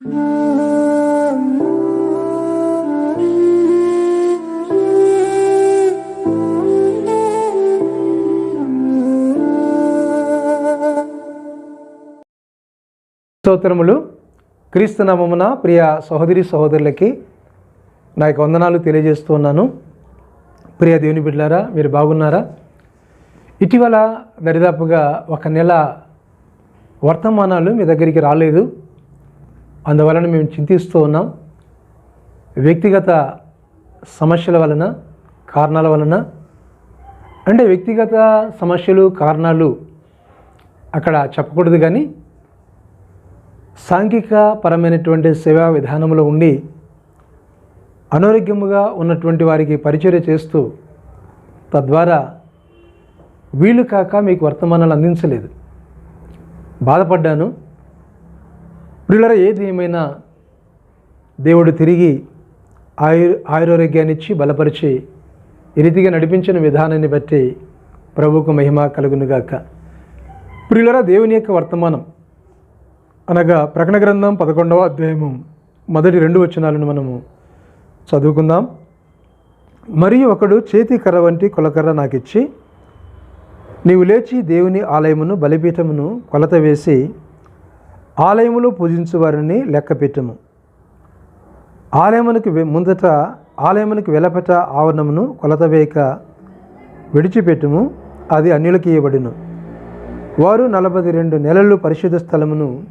స్తోత్రములు. క్రీస్తునామమున ప్రియ సహోదరి సహోదరులకి నా యొక్క వందనాలు తెలియజేస్తూ ఉన్నాను. ప్రియ దేవుని బిడ్డారా మీరు బాగున్నారా? ఇటీవల దరిదాపుగా ఒక నెల వర్తమానాలు మీ దగ్గరికి రాలేదు. అందువలన మేము చింతిస్తూ ఉన్నాం. వ్యక్తిగత సమస్యల వలన కారణాల వలన. అంటే వ్యక్తిగత సమస్యలు కారణాలు అక్కడ చెప్పకూడదు కానీ సాంఘిక పరమైనటువంటి సేవా విధానంలో ఉండి అనారోగ్యముగా ఉన్నటువంటి వారికి పరిచర్య చేస్తూ తద్వారా వీలు కాక మీకు వర్తమానాలు అందించలేదు. బాధపడ్డాను. ప్రియులర ఏది ఏమైనా దేవుడు తిరిగి ఆయు ఆయురారోగ్యాన్ని ఇచ్చి బలపరిచి ఈ రీతిగా నడిపించిన విధానాన్ని బట్టి ప్రభుకు మహిమ కలుగునుగాక ప్రియులరా దేవుని యొక్క వర్తమానం అనగా ప్రకటన గ్రంథం పదకొండవ అధ్యాయము మొదటి రెండు వచనాలను మనము చదువుకుందాం. మరియు ఒకడు చేతి కర్ర వంటి కొలకర్ర నాకు ఇచ్చి నీవు లేచి దేవుని ఆలయమును బలిపీఠమును కొలత వేసి ఆలయములో పూజించు వారిని లెక్క పెట్టుము ఆలయమునకు ముందట ఆలయమునకు వెలపట ఆవరణమును కొలత వేయక విడిచిపెట్టుము అది అన్యులకి ఇవ్వబడును వారు నలభై రెండు నెలలు పరిశుద్ధ స్థలమును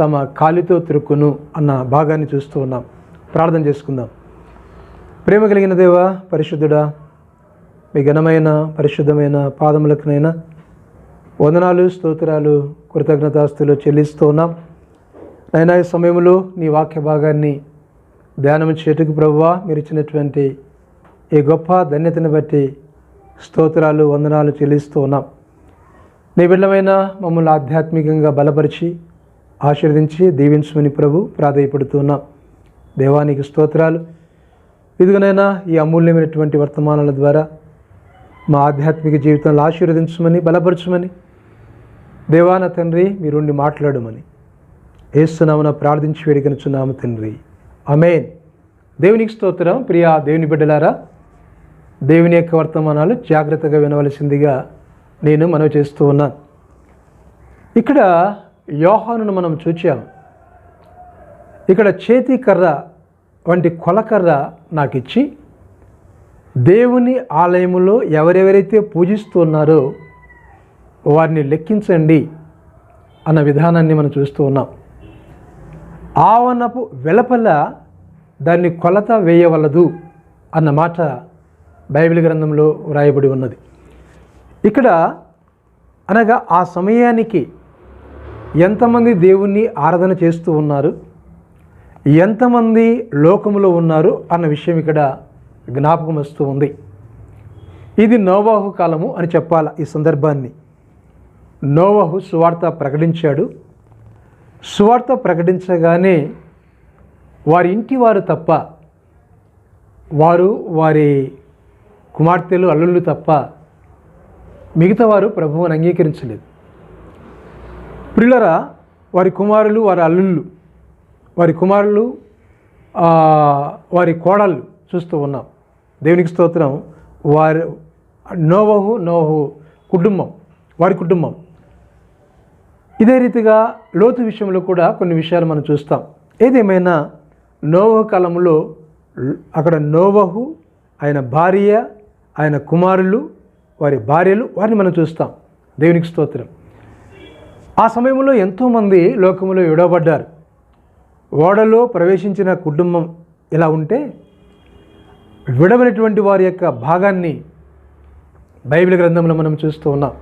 తమ కాలితో తిరుక్కును అన్న భాగాన్ని చూస్తూ ఉన్నాం. ప్రార్థన చేసుకుందాం. ప్రేమ కలిగిన దేవ పరిశుద్ధుడా మీ ఘనమైన పరిశుద్ధమైన పాదములకునైనా వందనాలు స్తోత్రాలు కృతజ్ఞతాస్తులు చెల్లిస్తూ ఉన్నాం. నైనా ఈ సమయంలో నీ వాక్య భాగాన్ని ధ్యానం చేటుకు ప్రభువా మీరు ఇచ్చినటువంటి ఈ గొప్ప ధన్యతను బట్టి స్తోత్రాలు వందనాలు చెల్లిస్తూ ఉన్నాం. నీ బిడ్డమైన మమ్మల్ని ఆధ్యాత్మికంగా బలపరిచి ఆశీర్వదించి దీవించమని ప్రభు ప్రాధాయపడుతున్నాం దేవానికి స్తోత్రాలు. ఇదిగనైనా ఈ అమూల్యమైనటువంటి వర్తమానాల ద్వారా మా ఆధ్యాత్మిక జీవితంలో ఆశీర్వదించమని బలపరచమని దేవాన తండ్రి మీరుండి మాట్లాడమని. ఏస్తున్నామన ప్రార్థించి వేడుకనుచున్నాము తండ్రి. అమేన్ దేవునికి స్తోత్రం. ప్రియా దేవుని బిడ్డలారా దేవుని యొక్క వర్తమానాలు జాగ్రత్తగా వినవలసిందిగా నేను మనవి చేస్తూ ఉన్నాను. ఇక్కడ యోహానును మనం చూచాం ఇక్కడ చేతి కర్ర వంటి కొలకర్ర నాకు ఇచ్చి దేవుని ఆలయములో ఎవరెవరైతే పూజిస్తున్నారో వారిని లెక్కించండి అన్న విధానాన్ని మనం చూస్తూ ఉన్నాం. ఆవనపు వెలపల దాన్ని కొలత వేయవలదు అన్న మాట బైబిల్ గ్రంథంలో వ్రాయబడి ఉన్నది. ఇక్కడ అనగా ఆ సమయానికి ఎంతమంది దేవుణ్ణి ఆరాధన చేస్తూ ఉన్నారు ఎంతమంది లోకములో ఉన్నారు అన్న విషయం ఇక్కడ జ్ఞాపకం వస్తూ ఉంది. ఇది నోబాహు కాలము అని చెప్పాలి ఈ సందర్భాన్ని. నోవహు సువార్త ప్రకటించాడు. సువార్త ప్రకటించగానే వారి ఇంటి వారు తప్ప వారు వారి కుమార్తెలు అల్లుళ్ళు తప్ప మిగతా వారు ప్రభువుని అంగీకరించలేదు. ప్రిల్లరా వారి కుమారులు వారి అల్లుళ్ళు వారి కుమారులు వారి కోడళ్ళు చూస్తూ ఉన్నాం. దేవునికి స్తోత్రం. వారి నోవహు నోహు కుటుంబం వారి కుటుంబం ఇదే రీతిగా లోతు విషయంలో కూడా కొన్ని విషయాలు మనం చూస్తాం. ఏదేమైనా నోవహు కాలంలో అక్కడ నోవహు ఆయన భార్య ఆయన కుమారులు వారి భార్యలు వారిని మనం చూస్తాం. దేవునికి స్తోత్రం. ఆ సమయంలో ఎంతోమంది లోకములో విడవబడ్డారు. ఓడలో ప్రవేశించిన కుటుంబం ఇలా ఉంటే విడవనటువంటి వారి యొక్క భాగాన్ని బైబిల్ గ్రంథంలో మనం చూస్తూ ఉన్నాం.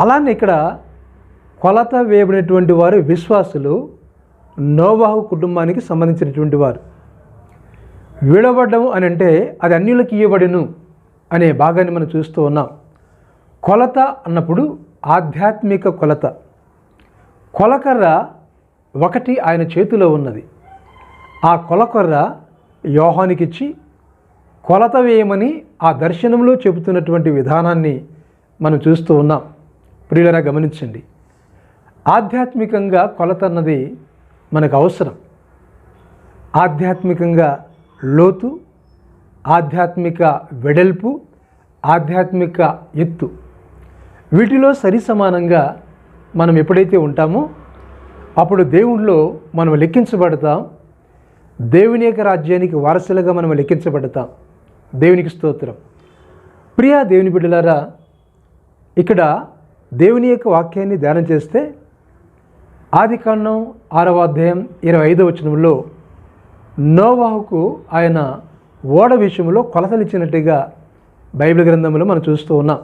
అలానే ఇక్కడ కొలత వేయబడినటువంటి వారు విశ్వాసులు నోవాహు కుటుంబానికి సంబంధించినటువంటి వారు. విడవడము అని అంటే అది అన్యులకు ఇవ్వబడిను అనే భాగాన్ని మనం చూస్తూ ఉన్నాం. కొలత అన్నప్పుడు ఆధ్యాత్మిక కొలత. కొలకర్ర ఒకటి ఆయన చేతిలో ఉన్నది. ఆ కొలకర్ర యోహానికిచ్చి కొలత వేయమని ఆ దర్శనంలో చెబుతున్నటువంటి విధానాన్ని మనం చూస్తూ ఉన్నాం. ప్రియులరా గమనించండి. ఆధ్యాత్మికంగా కొలతన్నది మనకు అవసరం. ఆధ్యాత్మికంగా లోతు ఆధ్యాత్మిక వెడల్పు ఆధ్యాత్మిక ఎత్తు వీటిలో సరి సమానంగా మనం ఎప్పుడైతే ఉంటామో అప్పుడు దేవుణ్ణిలో మనం లెక్కించబడతాం. దేవుని యొక్క రాజ్యానికి వారసులుగా మనం లెక్కించబడతాం. దేవునికి స్తోత్రం. ప్రియా దేవుని బిడ్డలారా ఇక్కడ దేవుని యొక్క వాక్యాన్ని ధ్యానం చేస్తే ఆది కాండం ఆరవ అధ్యాయం ఇరవై ఐదవ వచనంలో నోవాహుకు ఆయన ఓడ విషయంలో కొలతలు ఇచ్చినట్టుగా బైబిల్ గ్రంథంలో మనం చూస్తూ ఉన్నాం.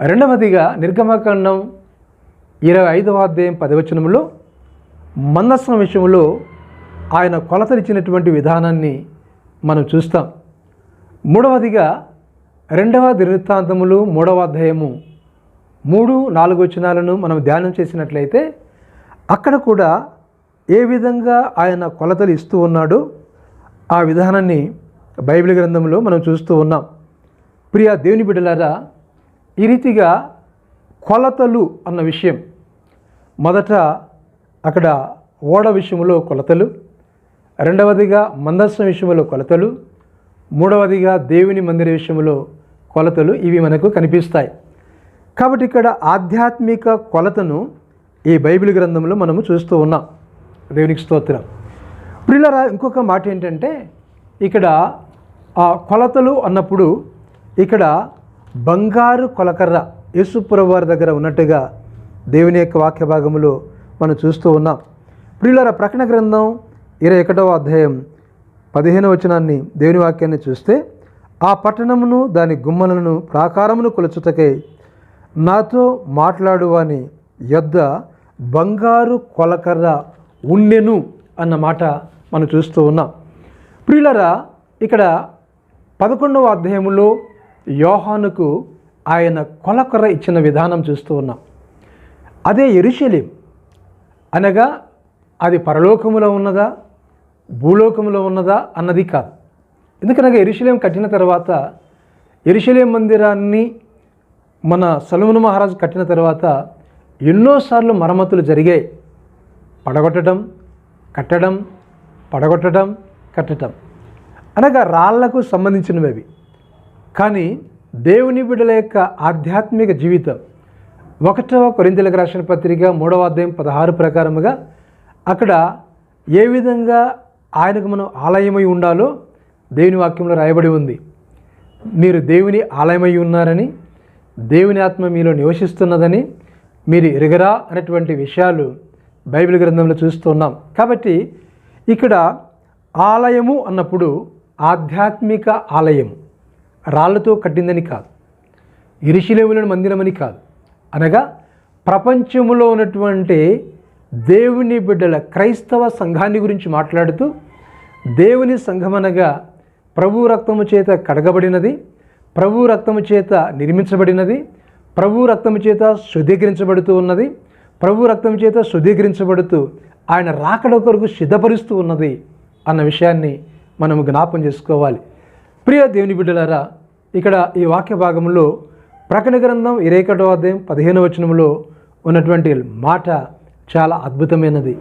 రెండవదిగా నిర్గమకాండం ఇరవై ఐదవ అధ్యాయం పదవచనంలో మందస్సం విషయంలో ఆయన కొలతలిచ్చినటువంటి విధానాన్ని మనం చూస్తాం. మూడవదిగా రెండవ దినవృత్తాంతములు మూడవ అధ్యాయము మూడు నాలుగు వచనాలను మనం ధ్యానం చేసినట్లయితే అక్కడ కూడా ఏ విధంగా ఆయన కొలతలు ఇస్తూ ఉన్నాడో ఆ విధానాన్ని బైబిల్ గ్రంథంలో మనం చూస్తూ ఉన్నాం. ప్రియ దేవుని బిడ్డలారా ఈ రీతిగా కొలతలు అన్న విషయం మొదట అక్కడ ఓడ విషయంలో కొలతలు రెండవదిగా మందస్సం విషయంలో కొలతలు మూడవదిగా దేవుని మందిర విషయంలో కొలతలు ఇవి మనకు కనిపిస్తాయి. కాబట్టి ఇక్కడ ఆధ్యాత్మిక కొలతను ఈ బైబిల్ గ్రంథంలో మనము చూస్తూ ఉన్నాం. దేవునికి స్తోత్రం. ప్రిలరా ఇంకొక మాట ఏంటంటే ఇక్కడ ఆ కొలతలు అన్నప్పుడు ఇక్కడ బంగారు కొలకర్ర యేసుప్రవారి దగ్గర ఉన్నట్టుగా దేవుని యొక్క వాక్య భాగములో మనం చూస్తూ ఉన్నాం. ప్రియులర ప్రకటన గ్రంథం ఇరవై ఒకటవ అధ్యాయం పదిహేను వచనాన్ని దేవుని వాక్యాన్ని చూస్తే ఆ పట్టణమును దాని గుమ్మలను ప్రాకారమును కొలుచుటకై నాతో మాట్లాడువాని యొద్ద బంగారు కొలకర్ర ఉండెను అన్న మాట మనం చూస్తూ ఉన్నాం. ప్రియులరా ఇక్కడ పదకొండవ అధ్యాయంలో యోహానుకు ఆయన కొలకర్ర ఇచ్చిన విధానం చూస్తూ ఉన్నాం. అదే ఎరుశలేం అనగా అది పరలోకములో ఉన్నదా భూలోకములో ఉన్నదా అన్నది కాదు. ఎందుకనగా ఎరుశలేం కట్టిన తర్వాత ఎరుశలేం మందిరాన్ని మన సలుమును మహారాజు కట్టిన తర్వాత ఎన్నోసార్లు మరమ్మతులు జరిగాయి పడగొట్టడం కట్టడం పడగొట్టడం కట్టడం. అనగా రాళ్ళకు సంబంధించినవి అవి కానీ దేవుని బిడ్డల యొక్క ఆధ్యాత్మిక జీవితం ఒకటవ కొరింతలకు రాసిన పత్రిక మూడవ అధ్యాయం పదహారు ప్రకారముగా అక్కడ ఏ విధంగా ఆయనకు మనం ఆలయమై ఉండాలో దేవుని వాక్యంలో రాయబడి ఉంది. మీరు దేవుని ఆలయమై ఉన్నారని దేవుని ఆత్మ మీలో నివసిస్తున్నదని మీరు ఎరగరా అనేటువంటి విషయాలు బైబిల్ గ్రంథంలో చూస్తున్నాం కాబట్టి ఇక్కడ ఆలయము అన్నప్పుడు ఆధ్యాత్మిక ఆలయం. రాళ్ళతో కట్టిందని కాదు. ఇరుషిలేములను మందిరమని కాదు. అనగా ప్రపంచములో ఉన్నటువంటి దేవుని బిడ్డల క్రైస్తవ సంఘాన్ని గురించి మాట్లాడుతూ దేవుని సంఘమనగా ప్రభు రక్తము చేత కడగబడినది ప్రభు రక్తము చేత నిర్మించబడినది ప్రభు రక్తం చేత శుద్ధీకరించబడుతూ ఉన్నది. ప్రభు రక్తం చేత శుద్ధీకరించబడుతూ ఆయన రాకడ కొరకు సిద్ధపరుస్తూ ఉన్నది అన్న విషయాన్ని మనం జ్ఞాపం చేసుకోవాలి. ప్రియ దేవుని బిడ్డలారా ఇక్కడ ఈ వాక్య భాగంలో ప్రకటన గ్రంథం ఇరవై ఒకటో అధ్యాయం పదిహేను వచనంలో ఉన్నటువంటి మాట చాలా అద్భుతమైనది.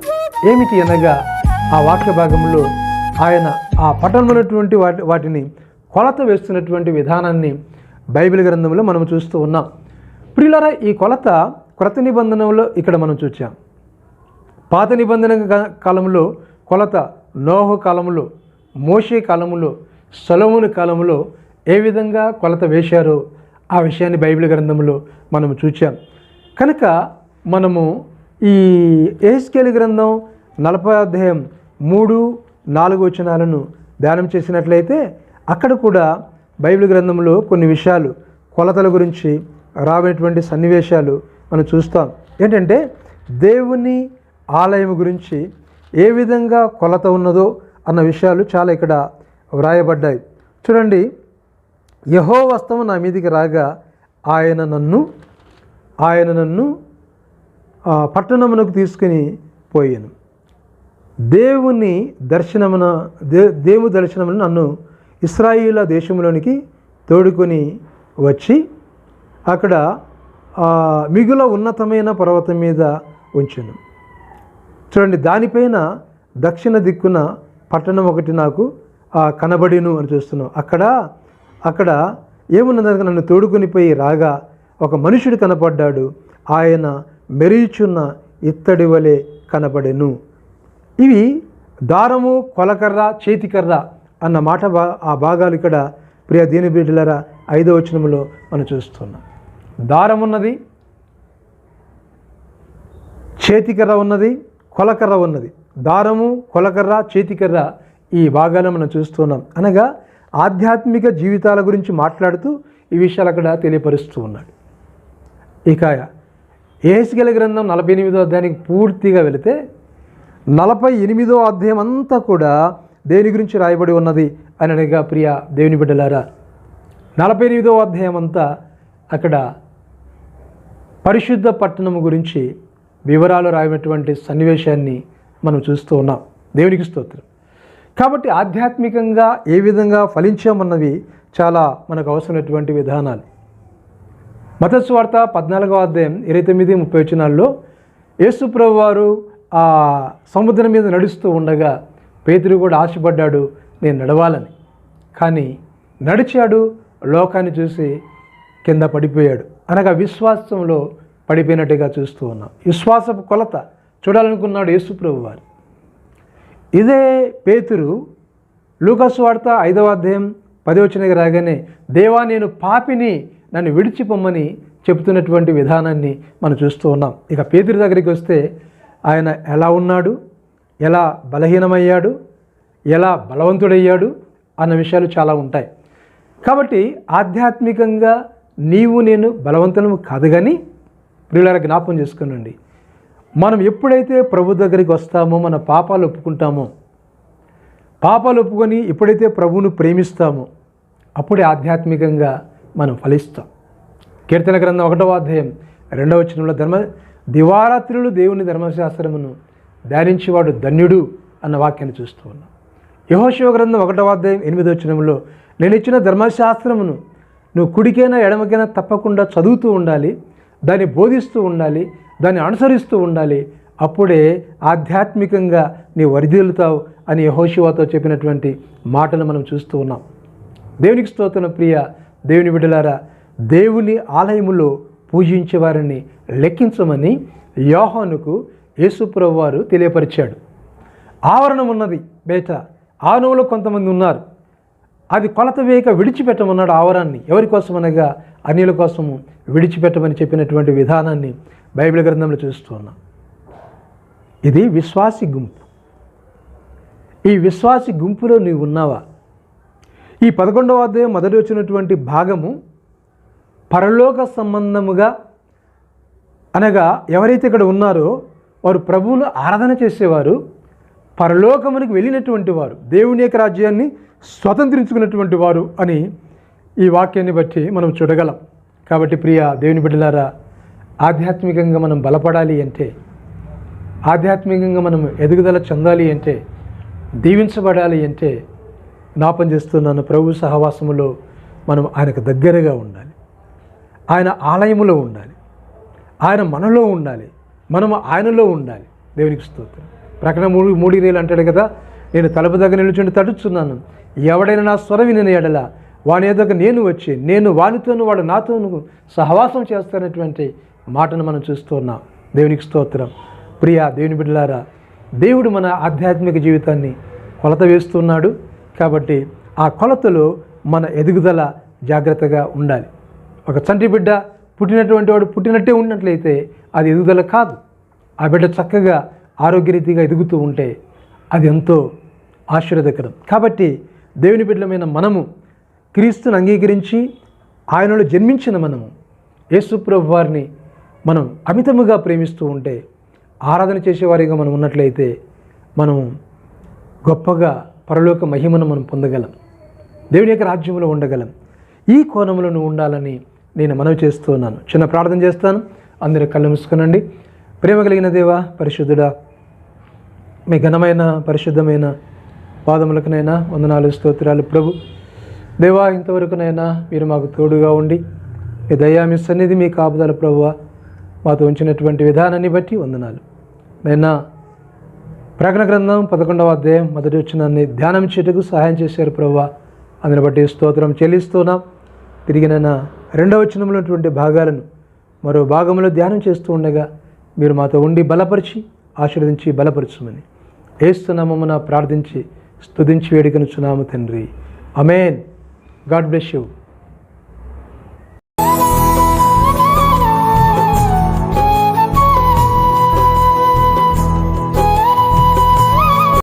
ఏమిటి అనగా ఆ వాక్య భాగంలో ఆయన ఆ పట్టణమైనటువంటి వాటి వాటిని కొలత వేస్తున్నటువంటి విధానాన్ని బైబిల్ గ్రంథంలో మనం చూస్తూ ఉన్నాం. ప్రియులరా ఈ కొలత క్రొత్త నిబంధనలో ఇక్కడ మనం చూచాం. పాత నిబంధన కాలంలో కొలత నోహు కాలంలో మోషే కాలంలో సొలముని కాలంలో ఏ విధంగా కొలత వేశారో ఆ విషయాన్ని బైబిల్ గ్రంథంలో మనం చూచాం. కనుక మనము ఈ ఏస్కేల్ గ్రంథం నలభై అధ్యాయం మూడు నాలుగు వచనాలను ధ్యానం చేసినట్లయితే అక్కడ కూడా బైబిల్ గ్రంథంలో కొన్ని విషయాలు కొలతల గురించి రాబోయేటువంటి సన్నివేశాలు మనం చూస్తాం. ఏంటంటే దేవుని ఆలయం గురించి ఏ విధంగా కొలత ఉన్నదో అన్న విషయాలు చాలా ఇక్కడ వ్రాయబడ్డాయి. చూడండి యహో వస్తము నా మీదికి రాగా ఆయన నన్ను ఆయన నన్ను పట్టణమునకు తీసుకుని పోయాను. దేవుని దర్శనమున దే దేవు దర్శనమున నన్ను ఇస్రాయిల దేశంలోనికి తోడుకొని వచ్చి అక్కడ మిగుల ఉన్నతమైన పర్వతం మీద ఉంచాను. చూడండి దానిపైన దక్షిణ దిక్కున పట్టణం ఒకటి నాకు కనబడిను అని చూస్తున్నాం. అక్కడ అక్కడ ఏమున్నదనగా నన్ను తోడుకొని పోయి రాగా ఒక మనుషుడు కనపడ్డాడు. ఆయన మెరీచున్న ఇత్తడి వలె కనబడెను ఇవి దారము కొలకర్ర చేతికర్ర అన్న మాట బా ఆ భాగాలు ఇక్కడ. ప్రియ దీని బిడ్డలరా ఐదో వచనంలో మనం చూస్తున్నాం. దారం ఉన్నది చేతికర్ర ఉన్నది కొలకర్ర ఉన్నది. దారము కొలకర్ర చేతికర్ర ఈ భాగాలను మనం చూస్తున్నాం. అనగా ఆధ్యాత్మిక జీవితాల గురించి మాట్లాడుతూ ఈ విషయాలు అక్కడ తెలియపరుస్తూ ఉన్నాడు. ఇక ఏసుగల గ్రంథం నలభై ఎనిమిదో అధ్యాయానికి పూర్తిగా వెళితే నలభై ఎనిమిదో అధ్యాయం అంతా కూడా దేని గురించి రాయబడి ఉన్నది? అని అనగా ప్రియ దేవుని బిడ్డలారా నలభై ఎనిమిదో అధ్యాయం అంతా అక్కడ పరిశుద్ధ పట్టణం గురించి వివరాలు రాయనటువంటి సన్నివేశాన్ని మనం చూస్తూ ఉన్నాం. దేవునికి స్తోత్రం. కాబట్టి ఆధ్యాత్మికంగా ఏ విధంగా ఫలించామన్నవి చాలా మనకు అవసరమైనటువంటి విధానాలు. మతస్వార్త పద్నాలుగవ అధ్యాయం ఇరవై తొమ్మిది ముప్పై వచనాల్లో యేసుప్రభు వారు ఆ సముద్రం మీద నడుస్తూ ఉండగా పేతురు కూడా ఆశపడ్డాడు నేను నడవాలని. కానీ నడిచాడు లోకాన్ని చూసి కింద పడిపోయాడు. అనగా విశ్వాసంలో పడిపోయినట్టుగా చూస్తూ ఉన్నాం. విశ్వాసపు కొలత చూడాలనుకున్నాడు యేసుప్రభు వారు ఇదే పేతురు లూకస్ వార్త ఐదవ అధ్యాయం పదవచనకి రాగానే దేవా నేను పాపిని నన్ను విడిచిపోమ్మని చెప్తున్నటువంటి విధానాన్ని మనం చూస్తూ ఉన్నాం. ఇక పేతురు దగ్గరికి వస్తే ఆయన ఎలా ఉన్నాడు? ఎలా బలహీనమయ్యాడు? ఎలా బలవంతుడయ్యాడు? అన్న విషయాలు చాలా ఉంటాయి. కాబట్టి ఆధ్యాత్మికంగా నీవు నేను బలవంతులము కాదు కానీ ప్రియులారా జ్ఞాపం చేసుకునండి. మనం ఎప్పుడైతే ప్రభు దగ్గరికి వస్తామో మన పాపాలు ఒప్పుకుంటామో పాపాలు ఒప్పుకొని ఎప్పుడైతే ప్రభువును ప్రేమిస్తామో అప్పుడే ఆధ్యాత్మికంగా మనం ఫలిస్తాం. కీర్తన గ్రంథం ఒకటవ అధ్యాయం రెండవ వచనంలో ధర్మ దివారాత్రులు దేవుని ధర్మశాస్త్రమును ధ్యానించేవాడు ధన్యుడు అన్న వాక్యాన్ని చూస్తూ ఉన్నాం. యహోశివ గ్రంథం ఒకటవ అధ్యాయం ఎనిమిదవ వచనంలో నేను ఇచ్చిన ధర్మశాస్త్రమును నువ్వు కుడికైనా ఎడమకైనా తప్పకుండా చదువుతూ ఉండాలి దాన్ని బోధిస్తూ ఉండాలి దాన్ని అనుసరిస్తూ ఉండాలి. అప్పుడే ఆధ్యాత్మికంగా నీ వరిదిల్లుతావు అని యహోశివాతో చెప్పినటువంటి మాటలు మనం చూస్తూ ఉన్నాం. దేవునికి స్తోత్రం ప్రియ దేవుని బిడ్డలారా దేవుని ఆలయములో పూజించే వారిని లెక్కించమని యోహానుకు యేసుప్రభు వారు తెలియపరిచాడు. ఆవరణం ఉన్నది బయట ఆవరణంలో కొంతమంది ఉన్నారు. అది కొలత వేయక విడిచిపెట్టమన్నాడు ఆవరాన్ని ఎవరి కోసం అనగా అన్యుల కోసము విడిచిపెట్టమని చెప్పినటువంటి విధానాన్ని బైబిల్ గ్రంథంలో చూస్తూ ఇది విశ్వాసి గుంపు. ఈ విశ్వాసి గుంపులో నీవు ఉన్నావా? ఈ పదకొండవ అధ్యాయం మొదటి వచ్చినటువంటి భాగము పరలోక సంబంధముగా అనగా ఎవరైతే ఇక్కడ ఉన్నారో వారు ప్రభువును ఆరాధన చేసేవారు పరలోకమునికి వెళ్ళినటువంటి వారు దేవుని యొక్క రాజ్యాన్ని స్వతంత్రించుకున్నటువంటి వారు అని ఈ వాక్యాన్ని బట్టి మనం చూడగలం. కాబట్టి ప్రియ దేవుని బిడ్డలారా ఆధ్యాత్మికంగా మనం బలపడాలి అంటే ఆధ్యాత్మికంగా మనం ఎదుగుదల చెందాలి అంటే దీవించబడాలి అంటే జ్ఞాపం చేస్తున్నాను ప్రభు సహవాసములో మనం ఆయనకు దగ్గరగా ఉండాలి. ఆయన ఆలయములో ఉండాలి. ఆయన మనలో ఉండాలి. మనము ఆయనలో ఉండాలి. దేవునికి స్తోత్రం. ప్రకటన మూడు మూడి రేలు అంటాడు కదా నేను తలుపు దగ్గర నిలుచుండి తడుచున్నాను. ఎవడైనా నా స్వరం విని ఎడల వాని ఎదుక నేను వచ్చి నేను వానితోను వాడు నాతోను సహవాసం చేస్తానటువంటి మాటను మనం చూస్తున్నాం దేవునికి స్తోత్రం. ప్రియా దేవుని బిడ్డలారా దేవుడు మన ఆధ్యాత్మిక జీవితాన్ని కొలత వేస్తున్నాడు కాబట్టి ఆ కొలతలో మన ఎదుగుదల జాగ్రత్తగా ఉండాలి. ఒక చంటి బిడ్డ పుట్టినటువంటి వాడు పుట్టినట్టే ఉన్నట్లయితే అది ఎదుగుదల కాదు. ఆ బిడ్డ చక్కగా ఆరోగ్యరీతిగా ఎదుగుతూ ఉంటే అది ఎంతో ఆశీర్వదకరం. కాబట్టి దేవుని బిడ్డలమైన మనము క్రీస్తుని అంగీకరించి ఆయనలో జన్మించిన మనము యేసుప్రభు వారిని మనం అమితముగా ప్రేమిస్తూ ఉంటే ఆరాధన చేసేవారిగా మనం ఉన్నట్లయితే మనం గొప్పగా పరలోక మహిమను మనం పొందగలం. దేవుని యొక్క రాజ్యంలో ఉండగలం. ఈ కోణంలో ఉండాలని నేను మనవి చేస్తున్నాను చిన్న ప్రార్థన చేస్తాను. అందరూ కళ్ళు మూసుకునండి. ప్రేమ కలిగిన దేవా పరిశుద్ధుడా మీ ఘనమైన పరిశుద్ధమైన పాదములకునైనా వందనాలు స్తోత్రాలు ప్రభు. దేవా ఇంతవరకునైనా మీరు మాకు తోడుగా ఉండి మీ దయా మీ సన్నిధి మీ కాపుదల ప్రభువ మాతో ఉంచినటువంటి విధానాన్ని బట్టి వందనాలు. నైనా ప్రకటన గ్రంథం పదకొండవ అధ్యాయం మొదటి వచ్చినాన్ని ధ్యానం చేటకు సహాయం చేశారు ప్రభు అందుని బట్టి స్తోత్రం చెల్లిస్తున్నాం. తిరిగిన రెండవ వచనంలో ఉన్నటువంటి భాగాలను మరో భాగంలో ధ్యానం చేస్తూ ఉండగా మీరు మాతో ఉండి బలపరిచి ఆశీర్వదించి బలపరచమని. ఏస్తున్నామమ్మన ప్రార్థించి స్తుతించి వేడుకనుచున్నాము తండ్రి. Amen God bless you.